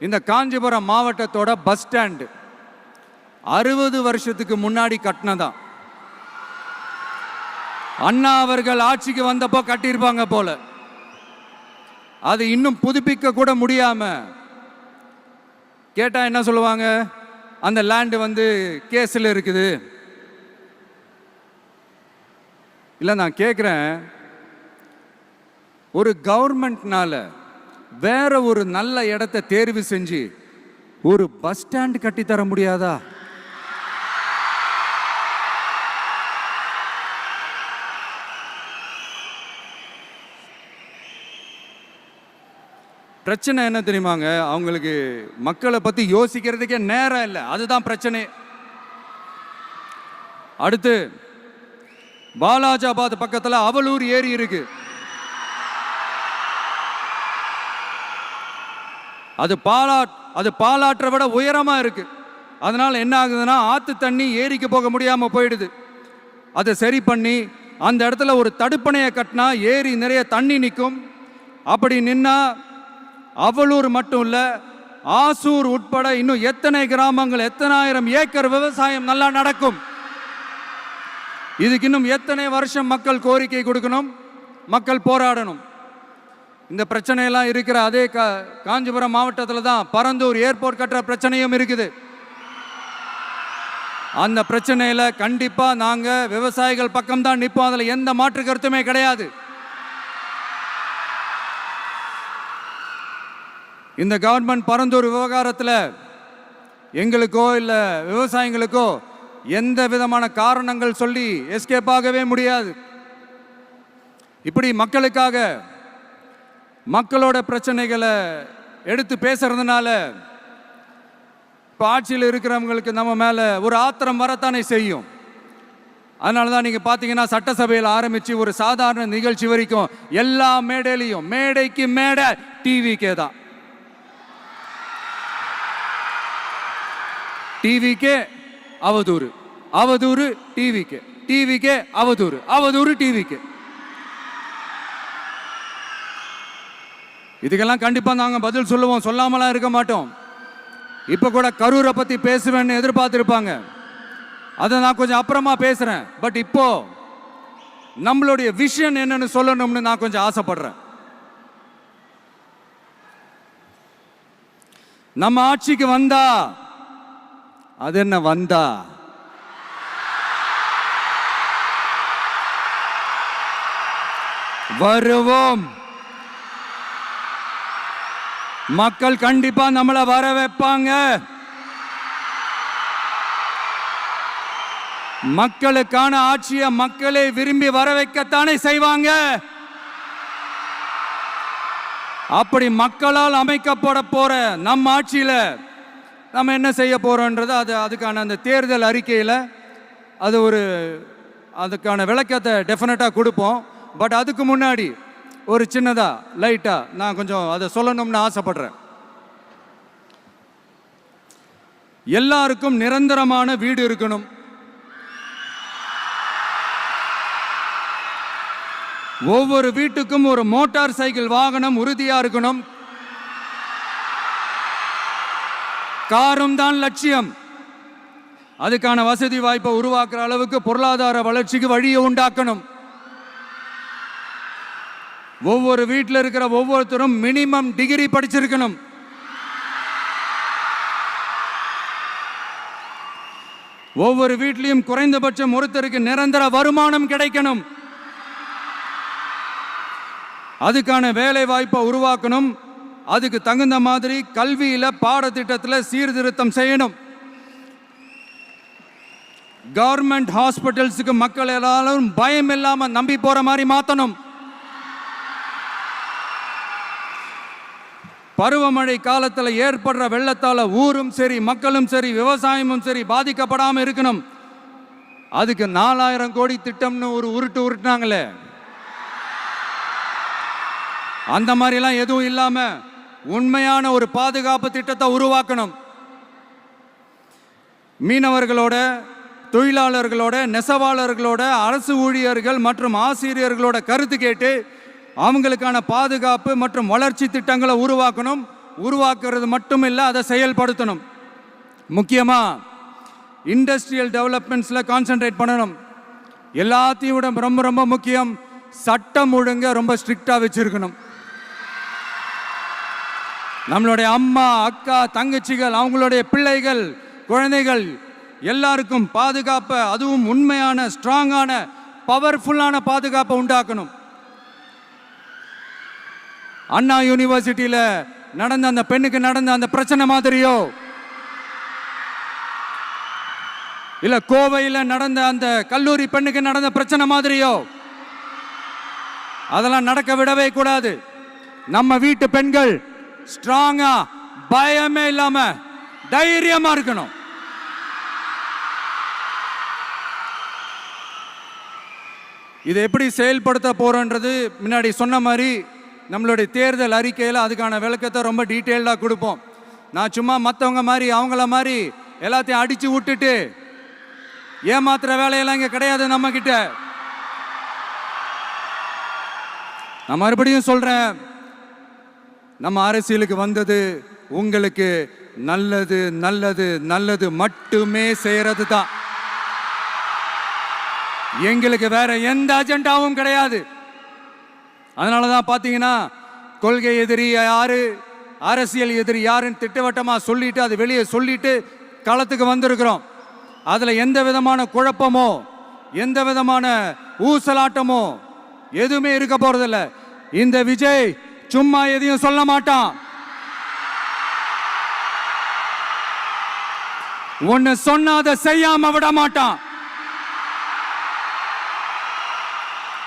இந்த காஞ்சிபுரம் மாவட்டத்தோட bus stand. அறுபது வருஷத்துக்கு முன்னாடி கட்டினதான். அண்ணா அவர்கள் ஆட்சிக்கு வந்தப்போ கட்டியிருப்பாங்க போல. அது இன்னும் புதுப்பிக்க கூட முடியாம. கேட்டா என்ன சொல்லுவாங்க? அந்த லேண்டு வந்து கேஸில் இருக்குது. இல்லை நான் கேட்குறேன் ஒரு கவர்மெண்ட்னால வேற ஒரு நல்ல இடத்த தேர்வு செஞ்சு ஒரு பஸ் ஸ்டாண்ட் கட்டித்தர முடியாதா? பிரச்சனை என்ன தெரியுமாங்க? அவங்களுக்கு மக்களை பத்தி யோசிக்கிறதுக்கே நேரம் இல்லை. அதுதான் பிரச்சனை. அடுத்து பாலாஜாபாத் பக்கத்தில் அவலூர் ஏரி இருக்குது அது பாலாட் அது பாலாற்றை விட உயரமாக இருக்கு. அதனால் என்ன ஆகுதுன்னா ஆற்று தண்ணி ஏரிக்கு போக முடியாமல் போயிடுது. அதை சரி பண்ணி அந்த இடத்துல ஒரு தடுப்பணையை கட்டினா ஏரி நிறைய தண்ணி நிற்கும். அப்படி நின்னா அவலூர் மட்டும் இல்லை ஆசூர் உட்பட இன்னும் எத்தனை கிராமங்கள் எத்தனாயிரம் ஏக்கர் விவசாயம் நல்லா நடக்கும். இதுக்கு இன்னும் எத்தனை வருஷம் மக்கள் கோரிக்கை கொடுக்கணும் மக்கள் போராடணும். இந்த பிரச்சனையெல்லாம் இருக்கிற அதே கா காஞ்சிபுரம் மாவட்டத்தில் தான் பரந்தூர் ஏர்போர்ட் கட்டுற பிரச்சனையும் இருக்குது. அந்த பிரச்சனையில் கண்டிப்பாக நாங்கள் விவசாயிகள் பக்கம்தான் நிற்போம் அதில் எந்த மாற்று கருத்துமே கிடையாது. இந்த கவர்மெண்ட் பரந்தூர் விவகாரத்தில் எங்களுக்கோ இல்லை விவசாயிகளுக்கோ எந்த விதமான காரணங்கள் சொல்லி எஸ்கேப் ஆகவே முடியாது. இப்படி மக்களுக்காக மக்களோட பிரச்சனைகளை எடுத்து பேசுறதுனால இப்போ ஆட்சியில் இருக்கிறவங்களுக்கு நம்ம மேலே ஒரு ஆத்திரம் வரத்தானே செய்யும். அதனால தான் நீங்கள் பார்த்தீங்கன்னா சட்டசபையில் ஆரம்பித்து ஒரு சாதாரண நிகழ்ச்சி வரைக்கும் எல்லா மேடையிலையும் மேடைக்கு மேடை டிவிக்கே தான். டிவிக்கே அவதூறு. அவதூறு டிவிக்கு டிவிக்கே அவதூறு. அவதூறு டிவிக்கு இதுக்கெல்லாம் கண்டிப்பாக நாங்கள் பதில் சொல்லுவோம். சொல்லாமலாம் இருக்க மாட்டோம். இப்போ கூட கரூரை பற்றி பேசுவேன்னு எதிர்பார்த்திருப்பாங்க. அதை நான் கொஞ்சம் அப்புறமா பேசுகிறேன் பட் இப்போ நம்மளுடைய விஷன் என்னன்னு சொல்லணும்னு நான் கொஞ்சம் ஆசைப்படுறேன். நம்ம ஆட்சிக்கு வந்தா அது என்ன வந்தா? வருவோம். மக்கள் கண்டிப்பா நம்மளை வர வைப்பாங்க. மக்களுக்கான ஆட்சியை மக்களை விரும்பி வர வைக்கத்தானே செய்வாங்க. அப்படி மக்களால் அமைக்கப்பட போற நம்ம ஆட்சியில நம்ம என்ன செய்ய போறோன்றது அது அதுக்கான அந்த தேர்தல் அறிக்கையில் அது ஒரு அதுக்கான விளக்கத்தை டெஃபினட்டாக கொடுப்போம். பட் அதுக்கு முன்னாடி ஒரு சின்னதா லைட்டா நான் கொஞ்சம் அதை சொல்லணும்னு ஆசைப்படுறேன். எல்லாருக்கும் நிரந்தரமான வீடு இருக்கணும். ஒவ்வொரு வீட்டுக்கும் ஒரு மோட்டார் சைக்கிள் வாகனம் உறுதியா இருக்கணும். காரும் தான் லட்சியம். அதுக்கான வசதி வாய்ப்பை உருவாக்குற அளவுக்கு பொருளாதார வளர்ச்சிக்கு வழியை உண்டாக்கணும். ஒவ்வொரு வீட்டில் இருக்கிற ஒவ்வொருத்தரும் மினிமம் டிகிரி படிச்சிருக்கணும். ஒவ்வொரு வீட்லையும் குறைந்தபட்சம் ஒருத்தருக்கு நிரந்தர வருமானம் கிடைக்கணும். அதுக்கான வேலை வாய்ப்பை உருவாக்கணும். அதுக்கு தகுந்த மாதிரி கல்வியில பாடத்திட்டத்தில் சீர்திருத்தம் செய்யணும். கவர்மெண்ட் ஹாஸ்பிட்டல்ஸுக்கு மக்கள் எல்லாரும் பயம் இல்லாமல் நம்பி போற மாதிரி மாற்றணும் பருவமழை காலத்தில் ஏற்படுற வெள்ளத்தால் ஊரும் சரி மக்களும் சரி விவசாயமும் சரி பாதிக்கப்படாமல் இருக்கணும். அதுக்கு நாலாயிரம் கோடி திட்டம்னு ஒரு உருட்டு உருட்டுனாங்களே. அந்த மாதிரிலாம் எதுவும் இல்லாமல் உண்மையான ஒரு பாதுகாப்பு திட்டத்தை உருவாக்கணும். மீனவர்களோட தொழிலாளர்களோட நெசவாளர்களோட அரசு ஊழியர்கள் மற்றும் ஆசிரியர்களோட கருத்து கேட்டு அவங்களுக்கான பாதுகாப்பு மற்றும் வளர்ச்சி திட்டங்களை உருவாக்கணும். உருவாக்குறது மட்டும் இல்லை அதை செயல்படுத்தணும். முக்கியமாக இண்டஸ்ட்ரியல் டெவலப்மெண்ட்ஸில் கான்சென்ட்ரேட் பண்ணணும். எல்லாத்தையும் விட ரொம்ப ரொம்ப முக்கியம் சட்டம் ஒழுங்க ரொம்ப ஸ்ட்ரிக்டாக வச்சுருக்கணும். நம்மளுடைய அம்மா அக்கா தங்கச்சிகள் அவங்களுடைய பிள்ளைகள் குழந்தைகள் எல்லாருக்கும் பாதுகாப்பை அதுவும் உண்மையான ஸ்ட்ராங்கான பவர்ஃபுல்லான பாதுகாப்பை உண்டாக்கணும். அண்ணா யூனிவர்சிட்டியில் நடந்த அந்த பெண்ணுக்கு நடந்த அந்த பிரச்சனை மாதிரியோ? இல்ல கோவையில் நடந்த அந்த கல்லூரி பெண்ணுக்கு நடந்த பிரச்சனை மாதிரியோ? அதெல்லாம் நடக்க விடவே கூடாது. நம்ம வீட்டு பெண்கள் ஸ்ட்ராங்கா பயமே இல்லாம தைரியமா இருக்கணும். இதை எப்படி செயல்படுத்த போறோன்றது முன்னாடி சொன்ன மாதிரி நம்மளுடைய தேர்தல் அறிக்கையில் அதுக்கான விளக்கத்தை ரொம்ப டீட்டெயில்டாக கொடுப்போம். நான் சும்மா மற்றவங்க மாதிரி அவங்கள மாதிரி எல்லாத்தையும் அடித்து விட்டுட்டு ஏமாத்துற வேலையெல்லாம் இங்கே கிடையாது நம்மக்கிட்ட நான் மறுபடியும் சொல்கிறேன் நம்ம அரசியலுக்கு வந்தது உங்களுக்கு நல்லது நல்லது நல்லது மட்டுமே செய்கிறது தான் எங்களுக்கு வேற எந்த அஜெண்டாவும் கிடையாது. அதனால தான் பார்த்தீங்கன்னா கொள்கை எதிரி யாரு அரசியல் எதிரி யாருன்னு திட்டவட்டமாக சொல்லிட்டு அது வெளியே சொல்லிட்டு களத்துக்கு வந்திருக்கிறோம். அதில் எந்த விதமான குழப்பமோ எந்த விதமான ஊசலாட்டமோ எதுவுமே இருக்க போறதில்ல. இந்த விஜய் சும்மா எதையும் சொல்ல மாட்டான். ஒன்னு சொன்னாத அதை செய்யாம விட மாட்டான்.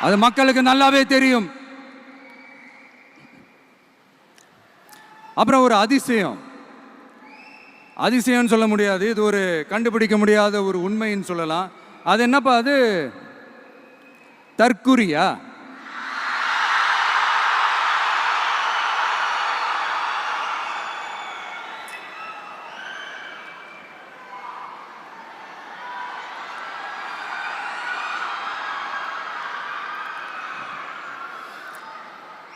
அது மக்களுக்கு நல்லாவே தெரியும். அப்புறம் ஒரு அதிசயம். அதிசயம்னு சொல்ல முடியாது. இது ஒரு கண்டுபிடிக்க முடியாத ஒரு உண்மைன்னு சொல்லலாம். அது என்னப்பா அது? தற்குறியா?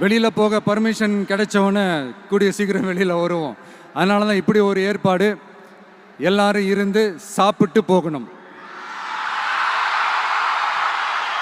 வெளியில் போக பர்மிஷன் கிடைச்சவொன்னே கூடிய சீக்கிரம் வெளியில் வருவோம். அதனால தான் இப்படி ஒரு ஏற்பாடு. எல்லாரும் இருந்து சாப்பிட்டு போகணும்.